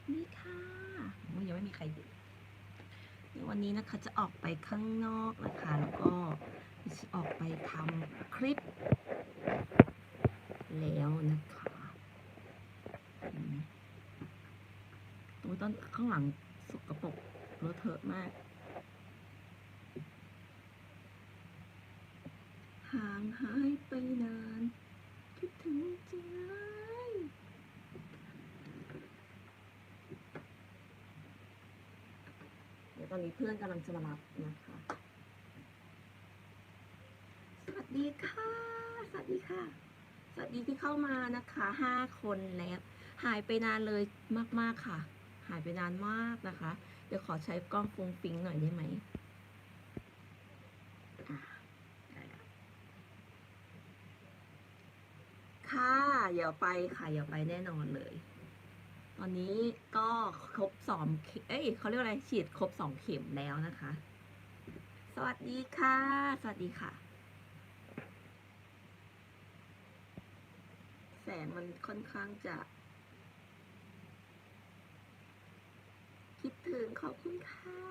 สดีค่ะโอ้ยยังไม่มีใครดูเดี๋ยววันนี้นะคะจะออกไปข้างนอกนะคะ แล้วก็จะออกไปทำคลิป แล้วนะคะอืมโอ้ยต้นข้างหลังสกปรกเลอะเทอะมาก ห่างหายไปนาน คิดถึงจริงเลยเดี๋ยว ตอนนี้เพื่อนกำลังจะมารับนะคะ สวัสดีค่ะ สวัสดีค่ะ สวัสดีที่เข้ามานะคะห้าคนแล้ว หายไปนานเลยมากๆค่ะ หายไปนานมากนะคะ เดี๋ยวขอใช้กล้องฟงฟิงหน่อยได้ไหมอะได้แล้วค่ะอย่าไปค่ะอย่าไปแน่นอนเลย ตอนนี้ก็ รบสองเข็มเอ้ยเขาเรียกอะไรฉีดครบสองเข็มแล้วนะคะ สวัสดีค่ะ สวัสดีค่ะ แสงมันค่อนข้างจะ คิดถึงขอบคุณค่ะ